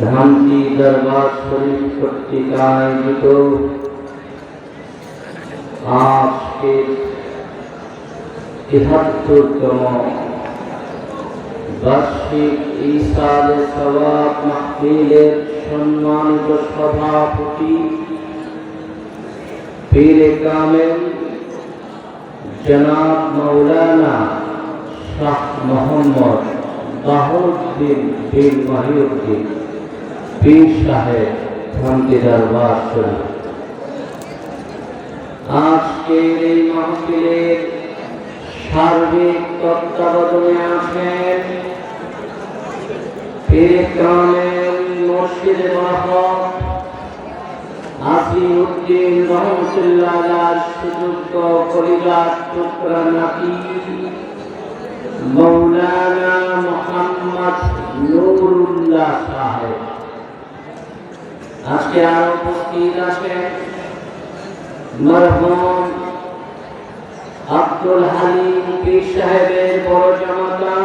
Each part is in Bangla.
ধামটি দরবার শরীফ কর্তৃক আয়োজিত আজকে তিহাত্তরতম বার্ষিক ইসালে সবাব মাহফিলের সম্মানিত সভাপতি পীরে কামেল জনাব মৌলানা শাহ মোহাম্মদ বাহুদ্দিন বিন মহিউদ্দিন পীর সাহেব শান্তি দরবার শরীফ আজকের এই মাহফিলের সার্বিক তত্ত্বাবধানে আছেন পীর কামেল মুর্শিদ মাহমুদ আসিউদ্দিন রহমতুল্লাহ সুযোগ্য কলিজার টুকরা নাতি, মৌলানা মোহাম্মদ নুরুল্লাহ সাহেব। আজকে আর উপস্থিত আছেন মরহুম আব্দুল হালিম পীর সাহেবের বড় জামাতা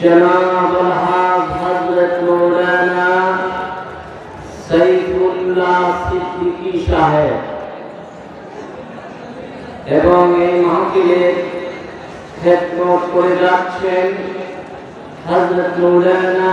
জনাব আলহাজ হজরত মৌলানা সৈফুল্লাহ সিদ্দিকী সাহেব। এবং এই মাহফিলের খেদমত করে যাচ্ছেন হজরত মৌলানা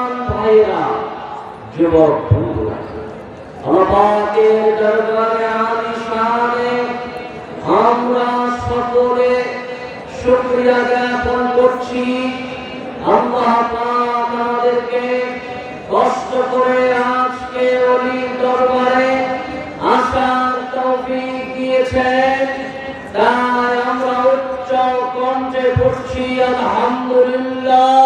দরবারে আমরা সকলে শুকরিয়া জ্ঞাপন করছি। আল্লাহ পাক আমাদেরকে কষ্ট করে আজকে অলির দরবারে আসার তৌফিক দিয়েছেন। তাই আমরা উচ্চ কণ্ঠে পড়ছি, আলহামদুলিল্লাহ।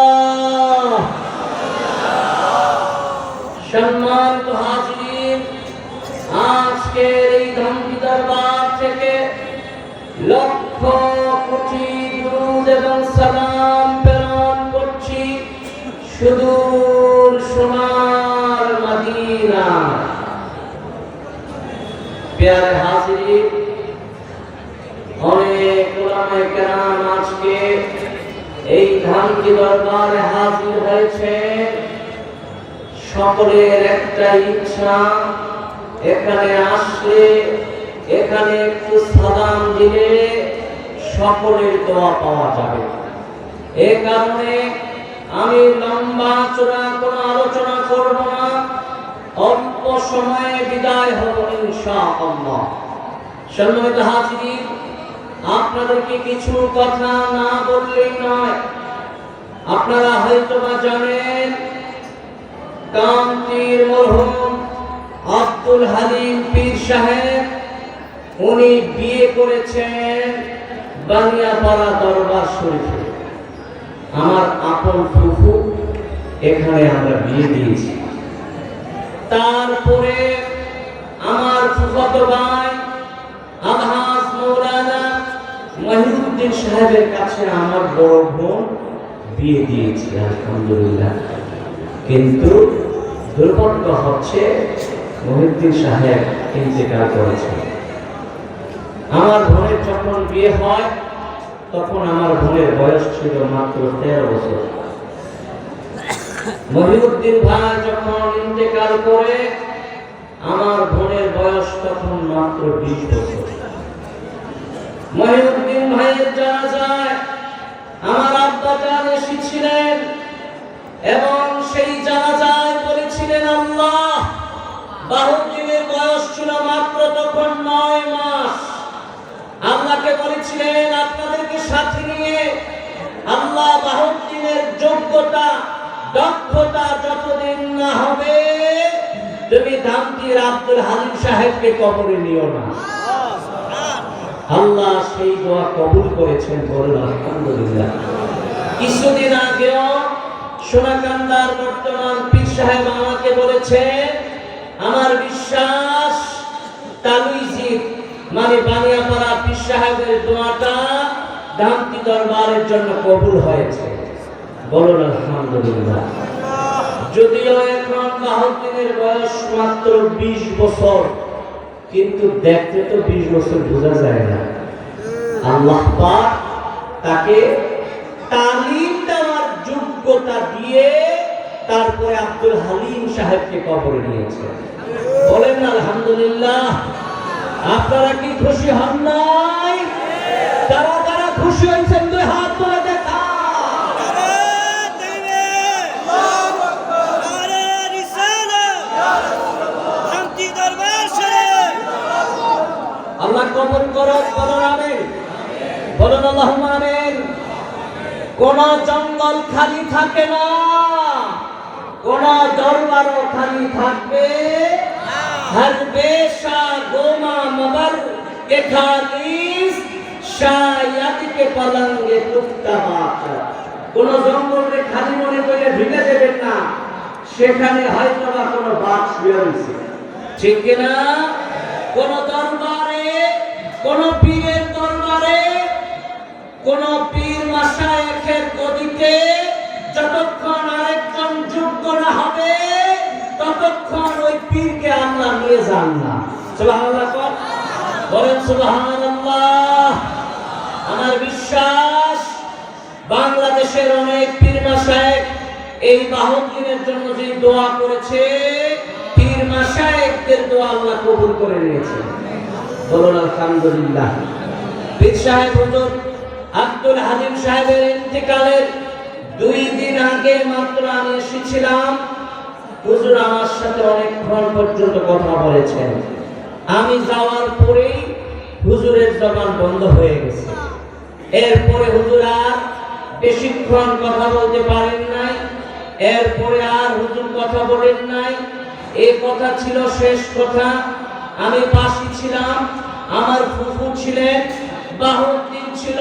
সালাম প্রেরণ করছি। সুদূর সোনার মদিনা। প্যারে হাজির। অনেক ওলামে কেরাম আজকে এই ধানকি দরবারে হাজির হয়েছে। সকলের একটা ইচ্ছা, এখানে আসলে, এখানে একটু সালাম দিলে সকলের দোয়া পাওয়া যাবে। এ কারণে আমি লম্বা চূড়া কোনো আলোচনা করব না। অল্প সময়ে বিদায় হব সম্মানিত হাজির আপনাদেরকে কিছু কথা না বললেই নয়? আপনারা হয়তো বা জানেন কামতির মরহুম আব্দুল হালিম পীর সাহেব, উনি বিয়ে করেছেন বানিয়াপাড়া দরবার শরীফে। আমার আপন ফুফু এখানে আমরা বিয়ে দিয়েছি। তারপরে আমার ফুফাতো ভাই আলহাজ মৌলানা মহিউদ্দিন সাহেবের কাছে আমার বড় বোন বিয়ে দিয়েছি, আলহামদুলিল্লাহ। কিন্তু দুর্ভাগ্য হচ্ছে মহিউদ্দিন সাহেব ইন্তেকাল করেছেন আমার বোনের যখন বিয়ে হয় তখন আমার বোনের বয়স ছিল মাত্র তেরো বছর। মহিউদ্দিন ভাই যখন ইন্তেকাল করে, আমার বোনের বয়স তখন মাত্র বিশ বছর। মহিউদ্দিন ভাইয়ের জানা যায় আমার আব্বা জান এসেছিলেন এবং সেই জানা যায় বলেছিলেন, আল্লাহ বাহুদ্দিনের বয়স ছিল মাত্র তখন নয় মাস। আল্লাহকে বলেছিলেন আপনাদেরকে সাথে নিয়ে আল্লাহ বাহুদ্দিনের যোগ্যতা, দক্ষতা যতদিন না হবে, তুমি দামতির আব্দুল হালিম সাহেবকে কবরে নিও না। আল্লাহ সেই দোয়া কবুল করেছেন বলুন আলহামদুলিল্লাহ। কিছুদিন আগেও সোনাকান্দার বর্তমান পীর সাহেব আমাকে বলেছে, আমার বিশ্বাস তালুইজি মানে বানিয়াপাড়া পীর সাহেবের দোয়াটা দামতি দরবারের জন্য কবুল হয়েছে। বলুন, আলহামদুলিল্লাহ। যদিও এখন মাহদ্দিনের বয়স মাত্র বিশ বছর, কিন্তু দেখতে তো বিশ বছর বোঝা যায় না। আল্লাহ পাক তাকে তালিম দেওয়ার যোগ্যতা দিয়ে তারপরে আব্দুল হালিম সাহেবকে কবরে নিয়েছে। বলেন, আলহামদুলিল্লাহ আপনারা কি খুশি হন নাই? তারা তারা খুশি হয়েছেন, দুই হাত তুলে কোন জঙ্গল খালি থাকে না, কোন দরবারও খালি থাকবে হর পেশা গোমা মবর কে খালিস শায়াত কোন জঙ্গলকে খালি মনে করে ঢুকে না। সেখানে হয়তো কোনো বাঘ শুয়ে রয়েছে। ঠিক কিনা কোন দরবারে, কোন পীরের দরবারে, কোন পীর মাসা একের গদিতে যতক্ষণ ততক্ষণ ওই পীরকে আল্লাহ নিয়ে যান না। বলেন, সুবহানাল্লাহ। আমার বিশ্বাস, বাংলাদেশের অনেক পীর মাসায়েক এই বাহদ্দিনের জন্য যে দোয়া করেছে পীর মাসায়েকদের দোয়া আল্লাহ কবুল করে নিয়েছে। বলুন, আলহামদুলিল্লাহ। পীর সাহেব, হুজুর আব্দুল হালিম সাহেবের ইন্তেকালের দুই দিন আগে মাত্র আমি এসেছিলাম। হুজুর আমার সাথে অনেকক্ষণ পর্যন্ত কথা বলেছেন। আমি যাওয়ার পরেই হুজুরের জবান বন্ধ হয়ে গেছে। এরপরে হুজুর আর বেশিক্ষণ কথা বলতে পারেন নাই। এরপরে আর হুজুর কথা বলেন নাই। এই কথা ছিল শেষ কথা। আমি পাশে ছিলাম, আমার ফুফু ছিলেন, বাহুদ্দিন ছিল।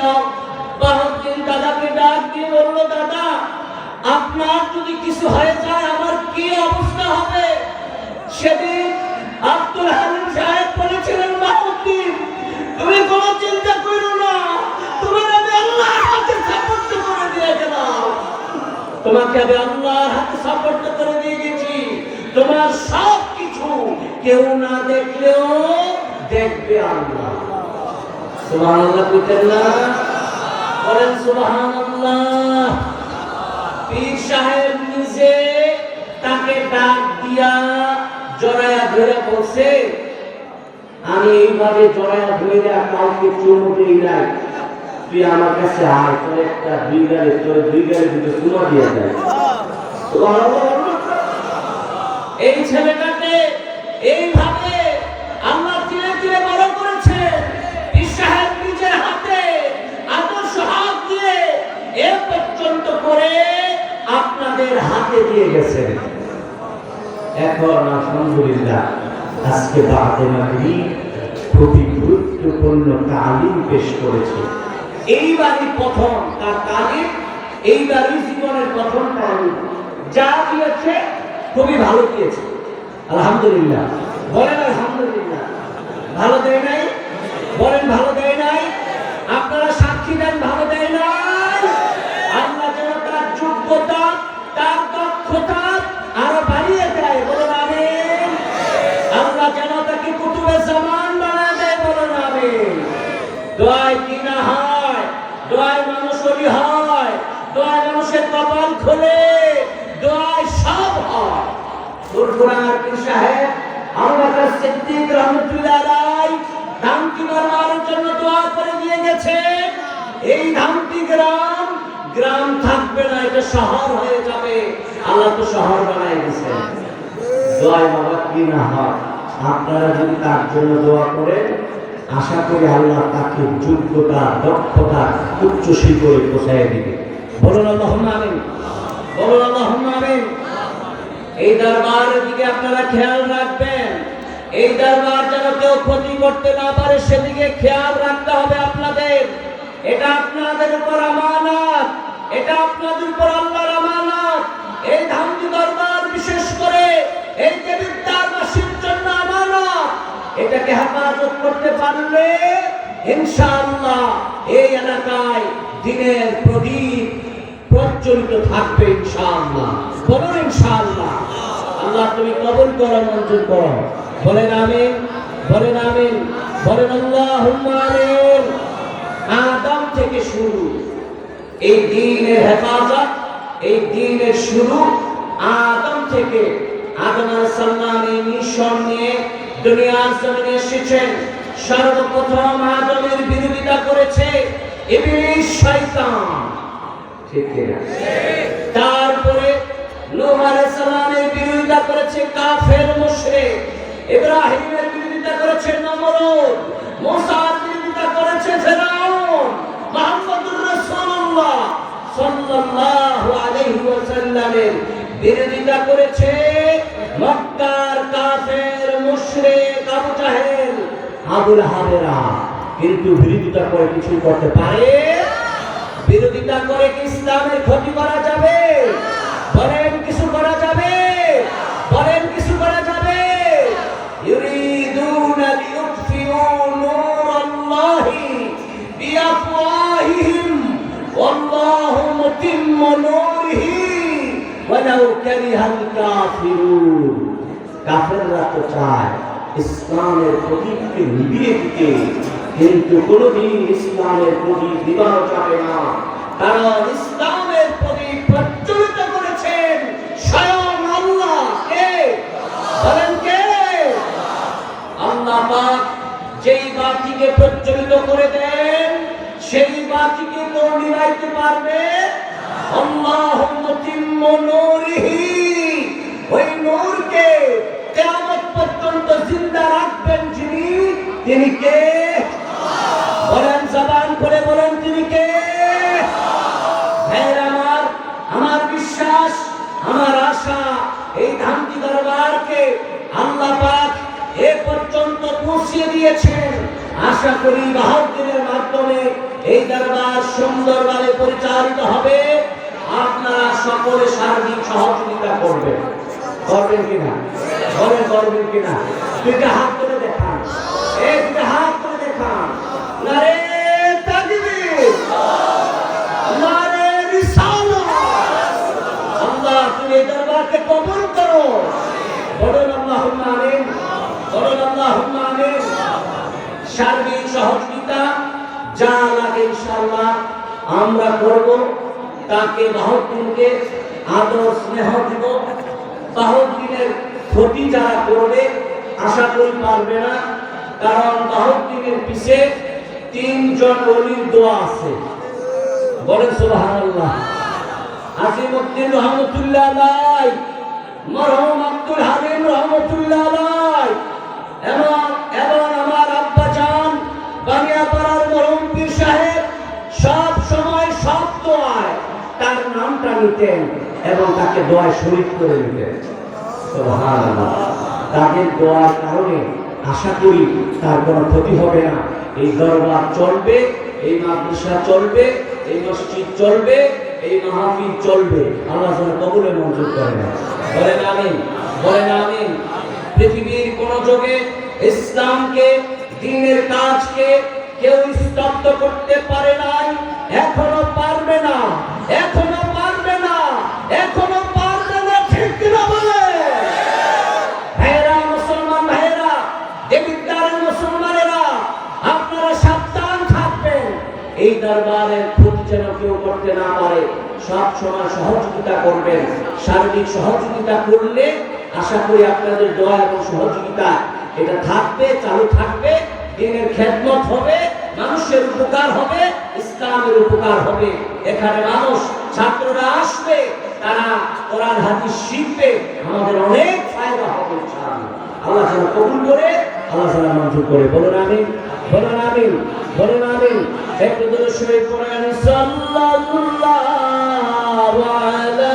বাহুদ্দিন দাদাকে ডাক দিয়ে বলল, দাদা আপনার যদি কিছু হয়ে যায়, আমার কি অবস্থা হবে? সেদিন আব্দুল হালিম সাহেব বলেছিলেন তুমি কোনো চিন্তা করো না। তুমি আমি আল্লাহর হাতে সাপোর্ট করে দিয়ে গেলাম। তোমাকে আমি আল্লাহর হাতে সাপোর্ট করে দিয়ে গেছি। তোমার সব কিছু কেউ না দেখলেও দেখবে আল্লাহ। সুবহানাল্লাহ, বলেন সুবহানাল্লাহ। পীর সাহেব নিজে তাকে ডাক দিয়া জড়ায়া ধরে বলছে আমি এইভাবে জড়ায়া ধরে কাউকে চুমু নাই। তুই আমার কাছে আয় তোর একটা দুই গাড়ি তোর দুই গাড়ি দুটো চুমা দিয়ে দেয়। এই ছেলেটাকে এইভাবে হাতে দিয়ে গেছেন। এখন আলহামদুলিল্লাহ, আজকে বাদে মাগরি খুবই গুরুত্বপূর্ণ তালিম পেশ করেছে। এইবারই প্রথম তার তালিম এইবারই জীবনের প্রথম তালিম যা দিয়েছে, খুবই ভালো দিয়েছে। আলহামদুলিল্লাহ। বলেন আলহামদুলিল্লাহ। ভালো দেয় নাই? বলেন ভালো দেয় নাই? আপনারা দোয়ায় কি না হয়, দোয়ায় মানুষ ওলি হয়, দোয়ায় মানুষের কপাল খোলে সব হয়। সাহেব দরবারের জন্য দোয়া করে দিয়ে গেছে। এই ধামকি গ্রাম গ্রাম থাকবে না, এটা শহর হয়ে যাবে। আল্লাহ তো শহর বানাই দিয়েছেন দোয়ায় বাবা কি হয়। আপনারা যদি তার জন্য দোয়া করেন আশা করি আল্লাহ তাকে যোগ্যতা, দক্ষতা, উচ্চ শিখরে পৌঁছায় দিবে। এই দরবারের দিকে আপনারা খেয়াল রাখবেন। এই দরবার যেন কেউ ক্ষতি করতে না পারে, সেদিকে খেয়াল রাখতে হবে আপনাদের। এটা আপনাদের উপর আমানত। এটা আপনাদের উপর আল্লাহর আমানত। এই ধামজি দরবার বিশেষ করে হেফাজত করতে পারলে ইনশাআল্লাহ এই এলাকায় দিনের প্রদীপ প্রজ্বলিত থাকবে ইনশাআল্লাহ। বলুন ইনশাআল্লাহ। আল্লাহ তুমি কবুল করো, মঞ্জুর করো। বলেন আমিন বলেন আমিন, বলেন আল্লাহুম্মা আমিন। আদম থেকে শুরু, এই দিনের হেফাজত, এই দিনের শুরু, আদম থেকে আদম সাল্লাম এই মিশন নিয়ে দুনিয়ার জমিনে এসেছেন। সর্বপ্রথম আদমের বিরোধিতা করেছে তারপরে বিরোধিতা করেছে কাফের মুশরিক। ইব্রাহিমের বিরোধিতা করেছে নমরুদ। মুসার বিরোধিতা করেছে বিরোধিতা করেছে মক্কার কাফের আবুল হাবেরা কিন্তু বিরোধিতা করে কিছু করতে পারে? বিরোধিতা করে কি ইসলামের ক্ষতি করা যাবে? বলেন কিছু করা যাবে? বলেন কিছু করা যাবে? ইউরিদুনা লিইউতফিউ নূরাল্লাহি বিআফওয়াহিহিম, ওয়াল্লাহু মুতিম্মু নূরিহি, ওয়ালাউ কারিহাল কাফিরুন। কাফেররা তো চায় ইসলামের প্রদীপকে নিভিয়ে দিতে কিন্তু কোনোদিন ইসলামের প্রদীপ নিবানো যাবে না। কারণ ইসলামের প্রদীপ প্রজ্বলিত করেছেন। স্বয়ং আল্লাহ আল্লাহ যেই করে দেন, সেই বাতিকে কেউ পারবে? আল্লাহুম্মা তিম্মু তিনি কে? বলেন জবান করে বলেন তিনি কে? আমার আমার বিশ্বাস, আমার আশা, এই ধানটি দরবারকে আল্লাহ এ পর্যন্ত পৌঁছিয়ে দিয়েছেন। আশা করি বাহাদুরের মাধ্যমে এই দরবার সুন্দরভাবে পরিচালিত হবে। আপনারা সকলে সার্বিক সহযোগিতা করবেন। করবেন কিনা? করবেন কিনা? দুইটা হাত করে দেখান এই দুইটা হাত করে দেখান নারে তাকবীর নারে রিসালাত আল্লাহ তুমি এই দরবারকে কবুল করো বলুন আল্লাহুম্মা আমিন বলুন আল্লাহুম্মা আমিন সার্বিক সহযোগিতা যা লাগে ইনশাআল্লাহ আমরা করব, তাকে বাহদ্দিনকে আদর স্নেহ দিব। বাহদ্দিনের ক্ষতি যারা করবে, আশা করি পারবে না, কারণ বাহদ্দিনের পিছে তিনজন অলির দোয়া আছে। বলেন সুবহানাল্লাহ। আজিমউদ্দিন রহমতুল্লাহ আলাই, মরহুম আব্দুল হালিম রহমতুল্লাহ আলাই এবং নিতেন এবং তাকে দোয়ায় শরীক করে নিতেন। তাদের দোয়ার কারণে আশা করি তার কোনো ক্ষতি হবে না। এই দরবার চলবে, এই মাদ্রাসা চলবে, এই মসজিদ চলবে, এই মাহফিল চলবে। আল্লাহ কবুলে মঞ্জুর করে না বলেন আমিন বলেন আমিন। পৃথিবীর কোন যুগে ইসলামকে, দিনের কাজকে কেউ স্তব্ধ করতে পারে নাই, এখনও পারবে না, এখনও এখনও পারবে না ঠিক কিনা বলে? ভাইয়েরা, মুসলমান ভাইয়েরা দেবিদ্বারের মুসলমানেরা, আপনারা সাবধান থাকবেন। এই দরবারের ক্ষতি যেন কেউ করতে না পারে, সব সময় সহযোগিতা করবেন। সার্বিক সহযোগিতা করলে আশা করি আপনাদের দয়া এবং সহযোগিতা এটা থাকবে, চালু থাকবে, দিনের খেদমত হবে, মানুষের উপকার হবে, ইসলামের উপকার হবে। এখানে মানুষ, ছাত্ররা আসবে তারা কোরআন, হাদিস, শিখবে আমাদের অনেক ফায়দা হবে। আল্লাহ যেন কবুল করে, আল্লাহ যেন মঞ্জুর করে। বলুন আমিন বলুন আমিন, বলুন আমি একটু দূরে শুয়ে পড়ে আনি সাল্লাল্লাহু আলা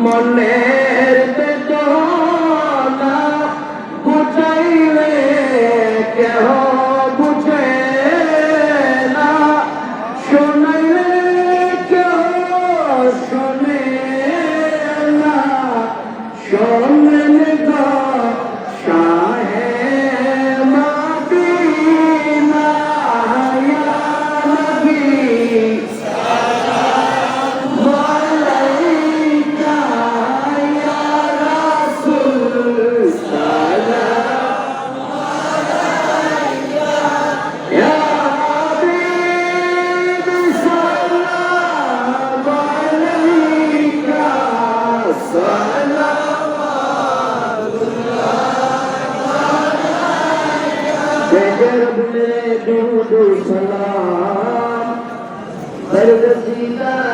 মনের বেদনা বুঝাইলে কেহ سلام تجرب دود سلام برگزیدہ نبی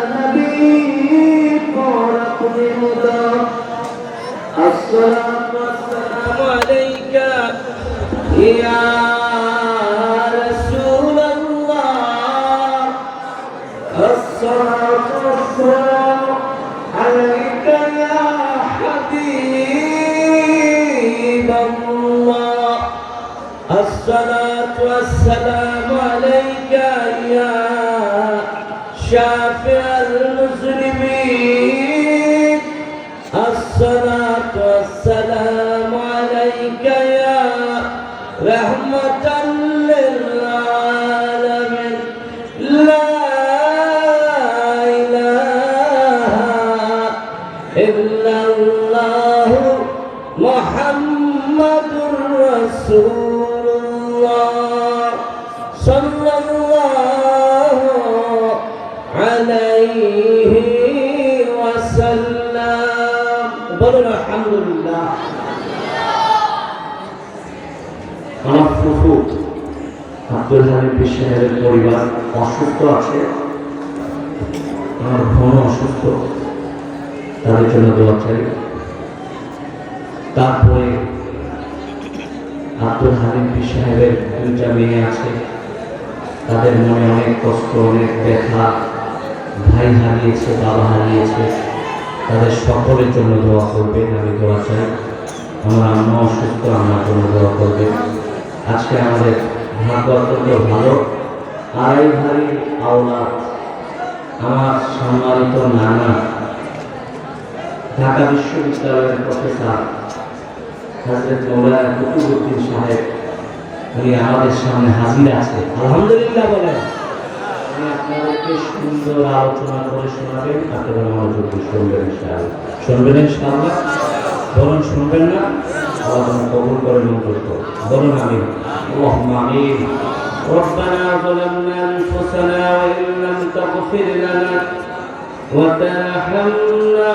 الصلاة والسلام عليك يا رحمة হামিদ পরিবার অসুস্থ আছে? আমার অসুস্থ। তাদের জন্য দোয়া চাই। তারপরে আব্দুল হামিদ পীর সাহেবের মেয়ে আছে। তাদের মনে অনেক কষ্ট, অনেক ব্যথা। ভাই হারিয়েছে, বাবা হারিয়েছে। তাদের সকলের জন্য দোয়া করবেন, আমি দোয়া চাই। আমার আম্মা অসুস্থ আমার জন্য দোয়া করবেন। আজকে আমাদের ভাগ্য অত্যন্ত ভালো। আড়াই ভারি আওলাদ আমার সম্মানিত নানা। ঢাকা বিশ্ববিদ্যালয়ের প্রফেসর হজরত মৌলানা কুতুবুদ্দিন সাহেব, উনি আমাদের সামনে হাজির আছে। আলহামদুলিল্লাহ বলেন। আলোচনা করে শোনাবেন, আপনারা মনোযোগ শুনবেন ইনশাআল্লাহ। শুনবেন ইনশাআল্লাহ? বরং শুনবেন না? আল্লাহ কবুল করে মন্তব্য বলুন আমি ربنا ظلمنا أنفسنا وإن لم تغفر لنا وترحمنا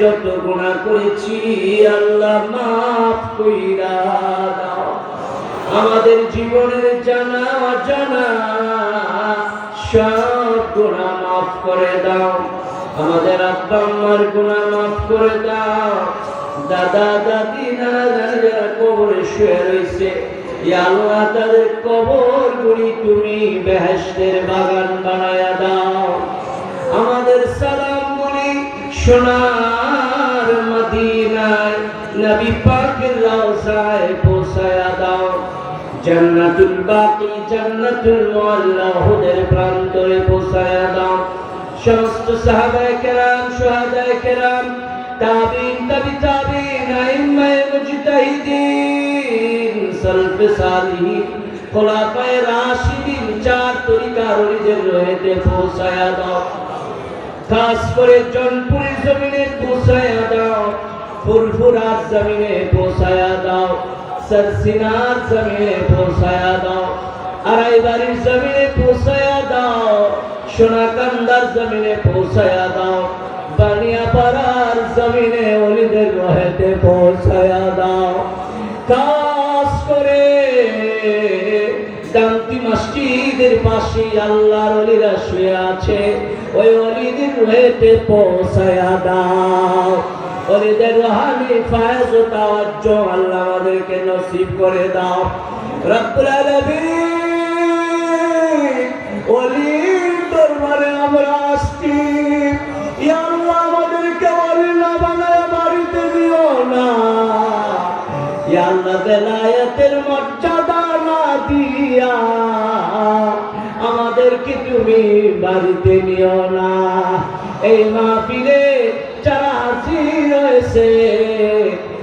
যত গুণা করেছি, আল্লাহ মাফ কইরা দাও। আমাদের জীবনের জানা অজানা সব গুণা মাফ করে দাও। আমাদের আব্বা আম্মার গুণা মাফ করে দাও। দাদা, দাদি, নানা কবরে শুয়ে রয়েছে আল্লাহ, তাদের কবর গুলি তুমি বেহেশতের বাগান বানায়া দাও। আমাদের সালাম গুলি মদিনায় নবী পাকের রওজায় পৌঁছায়া দাও। জান্নাতুল বাকি, জান্নাতুল মুআল্লা হুদের প্রান্তরে পৌঁছায়া দাও। সমস্ত সাহাবায়ে কেরাম, শুহাদায়ে কেরাম, তাবিন, তাবি, তাবিন, আইম্মায়ে মুজতাহিদিন, সালফে সালিহিন, খোলাফায়ে রাশিদিন, চার তরিকার ওলিদের রহেতে পৌঁছায়া দাও। খাস করে জনপুরের জমিনে পৌঁছায়া দাও। ফুরফুরার জমিনে পৌঁছায়া দাও, সরসিনার জমিনে পৌঁছায়া দাও, আড়াইবাড়ির জমিনে পৌঁছায়া দাও, সোনাকান্দার জমিনে পৌঁছায়া দাও, বানিয়াপাড়ার জমিনে অলিদের রহেতে পৌঁছায়া দাও। খাস করে শান্তি মসজিদের পাশে আল্লাহর অলিরা শুয়ে আছে, ওই অলিদের রয়েতে পৌঁছায়া দাও। অলিদের রহানি ফায়জ ও আল্লাহ আমাদেরকে নসিব করে দাও। রব্বুল আলামিন অলির দরবারে আমরা আসছি। ইয়া আল্লাহ, আমাদেরকে অলি না বানায়, বাড়িতে দিও না। ইয়া আল্লাহ, বেলায়েতের মর্যাদা না দিয়া আমাদেরকে তুমি বাড়িতে নিও না। এই মাহফিলে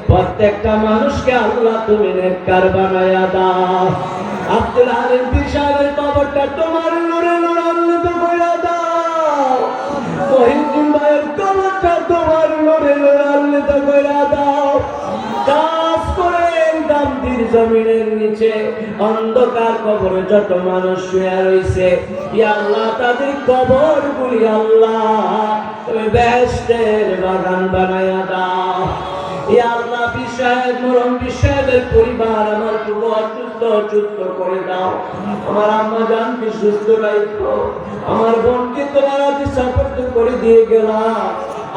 প্রত্যেকটা মানুষকে আল্লাহ তুমি নেককার বানায়া দাও। আব্দুল আলিম বিশালের কবরটা তোমার নূরে নূরান্বিত করে দাও। মহিউদ্দিন ভাইয়ের কবরটা তোমার নূরে নূরান্বিত করে দাও। করে দামদির জমিনের নিচে অন্ধকার কবরে যত মানুষ শুয়ে ইয়া আল্লাহ, তাদের কবর গুলি আল্লাহ, তুমি বেহেশতের বাগান বানায়া দাও। আল্লাহ মরম পরিবার আমার অসুস্থ অসুস্থ করে দাও। আমার আম্মা জানকে সুস্থ রাখো আমার বোনকে তোমার হাতে সাপোর্ট করে দিয়ে গেলাম।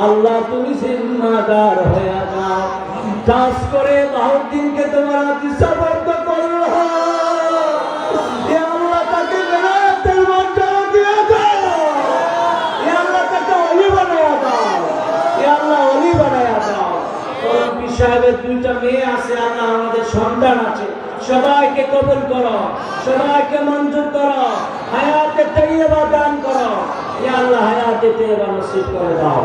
আল্লাহ, তুমি জিম্মাদার হয়ে যাও। চাষ করে বাহুদ্দিনকে তোমার হাতে সাপোর্ট করো আল্লাহ তাকে বেলায়েতের মর্যাদা দিয়ে দাও। আল্লাহ তাকে অলি বানায়া দাও। আল্লাহ অলি বানায়া দাও। করম পীর সাহেবের মেয়ে আছে আমাদের সবাইকে কবুল করো, সবাইকে মঞ্জুর করো, হায়াতে তৈয়বা দান করো। হায়াতে করে দাও।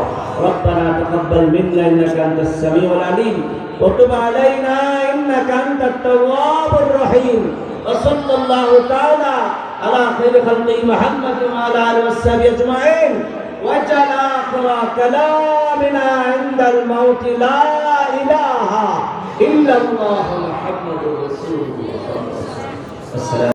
ربنا تقبل منا إنك أنت السميع العليم وتب علينا إنك أنت التواب الرحيم وصلى الله تعالى على خير خلقه محمد وعلى آله وصحبه أجمعين وجعل آخر كلامنا عند الموت لا إله إلا الله محمد رسول الله. السلام